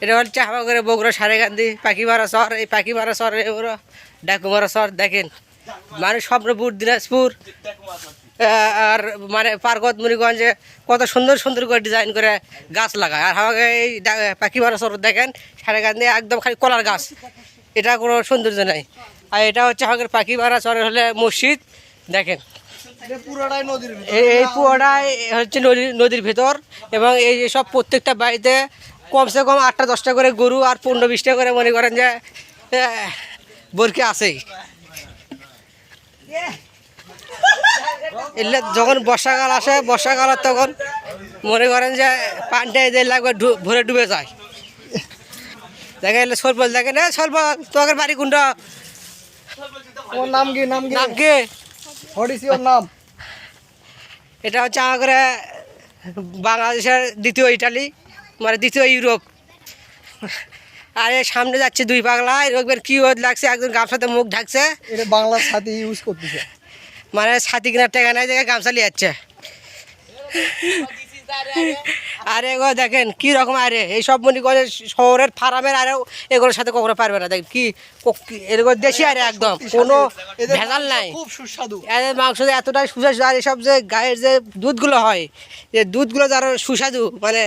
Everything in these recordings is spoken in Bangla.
এটা হচ্ছে হাওয়া করে বগুড়া সারেগান্ধি পাখি মারা শহর এই পাখি মারা শহর এগুলো ডাকু মারা শহর দেখেন। মানুষ স্বপ্নপুর দিনাজপুর আর মানে পার্বত মুড়িগঞ্জে কত সুন্দর সুন্দর করে ডিজাইন করে গাছ লাগায়। আর হাওয়াকে এই ডা- পাখি মারা শহর দেখেন সারেগান্ধি একদম খালি কলার গাছ। এটা কোনো সৌন্দর্য নাই। আর এটা হচ্ছে আমাদের পাখি মারা শহরের হলে মসজিদ দেখেন। পুরোটাই এই এই হচ্ছে নদীর নদীর ভেতর। এবং এই যে সব প্রত্যেকটা বাড়িতে কমসে কম আটটা দশটা করে গরু আর পনেরো বিশটা করে মনে করেন যে বরকি আছেই। এলে যখন বর্ষাকাল আসে বর্ষাকাল তখন মনে করেন যে পানটা এদের লাগবে ভরে ডুবে যায়। দেখেন এলে সলপল দেখে না সলপল তোমাদের বাড়ি কোনটা? ওর নাম কি নাম কি? নাম কি? ইজ ইওর নাম এটা হচ্ছে আমাদের বাংলাদেশের দ্বিতীয় ইটালি। মানে দ্বিতীয় ইউরোপ। আর এর সামনে যাচ্ছে দুই পাগলা এরকমের কি ওদ লাগছে একজন গামছাতে মুখ ঢাকছে। এটা বাংলার ছাতি ইউজ করতেছে। মানে ছাতি কিনার টেকা নাই জায়গায় গামছা লিয়ে যাচ্ছে। আরে এগো দেখেন কি রকম আরে এই সব মনে করে শহরের ফার্মের আরেও এগুলোর সাথে কখনো পারবে না। দেখেন কি এরকম দেশি আরে একদম কোনো ভেজাল নাই। খুব সুস্বাদু। এদের মাংস এতটাই সুস্বাদু আর এসব যে গায়ের যে দুধগুলো হয় যে দুধগুলো যারা সুস্বাদু মানে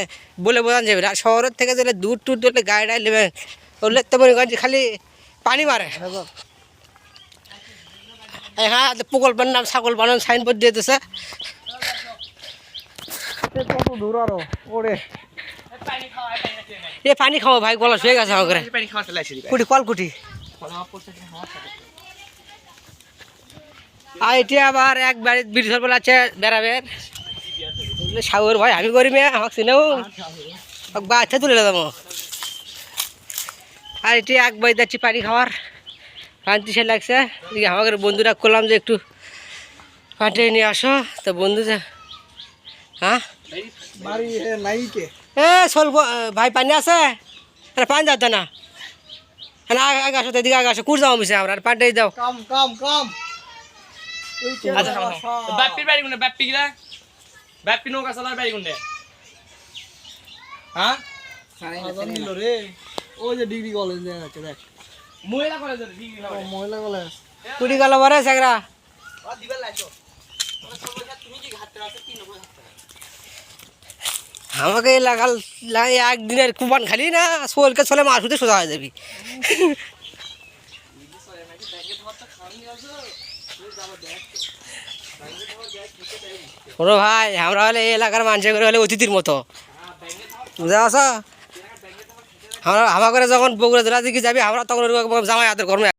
বলে বোঝানো যাবে না। আর শহরের থেকে দিলে দুধ টুধ ধরলে গায়ে ডায় নেবেন ওগুলো তো মনে করেন খালি পানি মারে। হ্যাঁ প্রকল্পের নাম ছাগল বানান সাইনবোর্ড দিয়ে দিতেছে কত দূর আরও? ওরে। এ পানি খাও ভাই গলা শুয়ে গেছে আমাকে কুটি কল কুটি। আর এটি আবার এক বাড়ি বিড়ি বলে আছে বেড়াবের। সাগর ভাই আমি করি মেয়ে আমাকে চিনেও? বাচ্চা তুলে দেবো। আর এটি এক বাড়ি যাচ্ছি পানি খাওয়ার। পানি সে লাগছে। আমাদের বন্ধুরা করলাম যে একটু পানি নিয়ে আসো। তো বন্ধু যে হ্যাঁ? এ এ ভাই পানি আছে? আরে পানি যাচ্ছে না না আগে আসো তো এদিকে আগে আসো কুড় যাও মিশে আমরা আর পানিটাই দাও। কাম কাম কাম। যে আচ্ছা বাপ্পির বাড়ি কোনটা বাপ্পি কিরা বাপ্পি নৌকা চালার বাড়ি কোনটা? হ্যাঁ রে ওই যে ডিগ্রি কলেজ দেখা। যাচ্ছে দেখ মহিলা কলেজ ডিগ্রি না মহিলা কলেজ। কুড়ি গেল বরে সেগরা আমাকে লাগাল একদিনের কুপান খালি না সোলকে চলে মাছ উঠে সোজা হয়ে যাবি। ওরে ভাই, আমরা হলে এই এলাকার মানুষের করে হলে অতিথির মতো। বুঝা আছো আমরা হামা করে যখন বগুড়া জেলা দিকে যাবি, আমরা তখন জামাই আদর করব